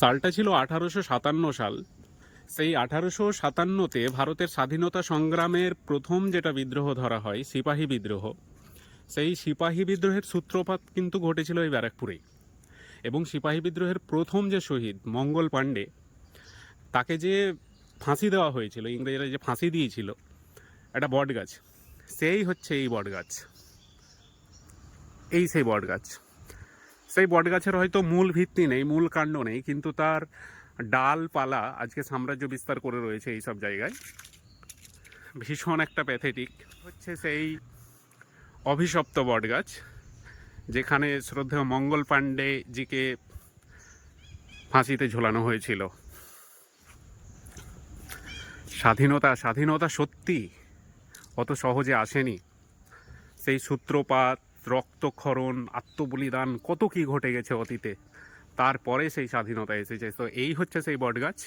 সালটা ছিল আঠারোশো সাতান্ন সাল। সেই আঠারোশো সাতান্নতে ভারতের স্বাধীনতা সংগ্রামের প্রথম যেটা বিদ্রোহ ধরা হয়, সিপাহী বিদ্রোহ। সেই সিপাহী বিদ্রোহের সূত্রপাত কিন্তু ঘটেছিল এই ব্যারাকপুরেই। এবং সিপাহী বিদ্রোহের প্রথম যে শহীদ, মঙ্গল পাণ্ডে, তাকে যে ফাঁসি দেওয়া হয়েছিল, ইংরেজরা যে ফাঁসি দিয়েছিল, একটা বট গাছ সেই হচ্ছে এই বট গাছ এই সেই বট গাছ সেই বট গাছের হয়তো মূল ভিত্তি নেই, মূল কাণ্ড নেই, কিন্তু তার ডালপালা আজকে সাম্রাজ্য বিস্তার করে রয়েছে এই সব জায়গায়। ভীষণ একটা প্যাথেটিক হচ্ছে সেই অভিশপ্ত বট গাছ যেখানে শ্রদ্ধেয় মঙ্গল পাণ্ডে জিকে ফাঁসিতে ঝোলানো হয়েছিল। স্বাধীনতা স্বাধীনতা সত্যি অত সহজে আসেনি। সেই সূত্রপাত রক্তক্ষরণ, আত্মবলিদান, কত কি ঘটে গেছে অতীতে। তারপরে সেই স্বাধীনতা এসেছে। তো এই হচ্ছে সেই বটগাছ।